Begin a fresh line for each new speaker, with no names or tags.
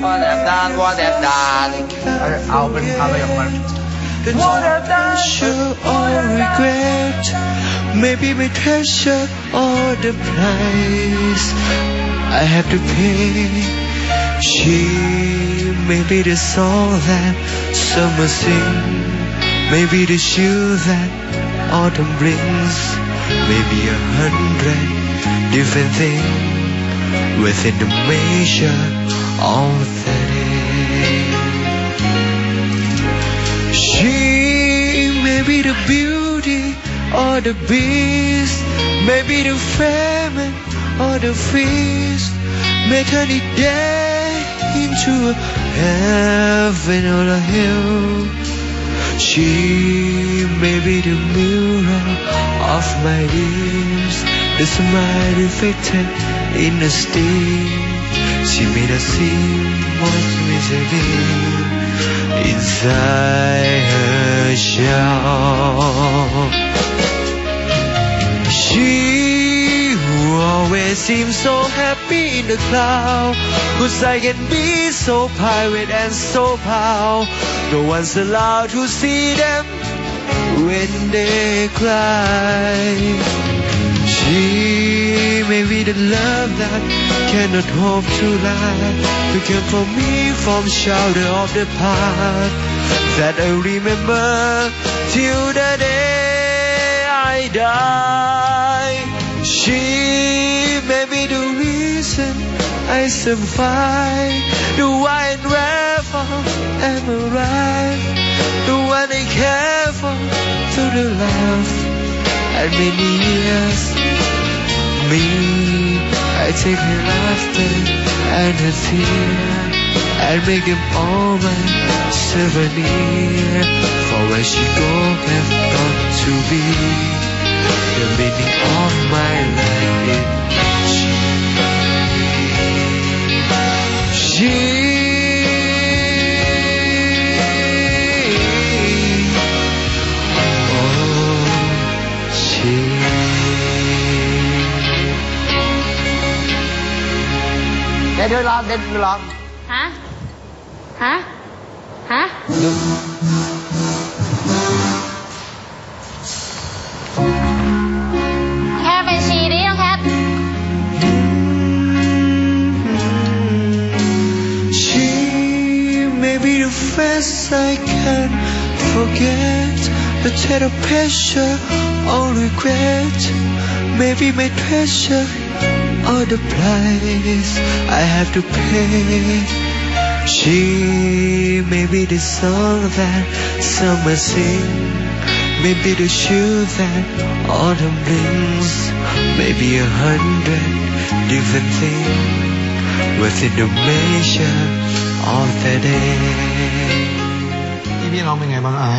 What I've done, what I've done. Her album cover of perfect.
What I've done, sure or regret. Maybe my treasure or the price I have to pay. She may be the song that summer sings, maybe the shoe that autumn brings, maybe a hundred different things. Within the measure of day she may be the beauty or the beast, maybe the famine or the feast, may turn it day into a heaven or a hell. She may be the mirror of my dreams, the smile reflected in the steel. She made us see what's misery inside her shell. She who always seems so happy in the cloud, whose I can be so pirate and so proud. No one's allowed to see them when they cry. She the love that cannot hope to last. You came for me from shadow of the past that I remember till the day I die. She may be the reason I survive. The wine river am alive. The one I care for to the love and many years. Me, I take her laughter and her tear and make him all my souvenir. For where she go
เดี๋ยวเดี๋ยวร้องเดี๋ยวร้อง
ฮะ ฮะ ฮะ แค่ไปชีดิน้องแคท
She may be the face I can forget, the tender pressure or regret. Maybe my treasure or the price I have to pay. She may be the song that summer sing, maybe the shoe that autumn brings, maybe a hundred different things within the measure of the day.
พี่พี่ร้องเป็นไงบ้างไอ้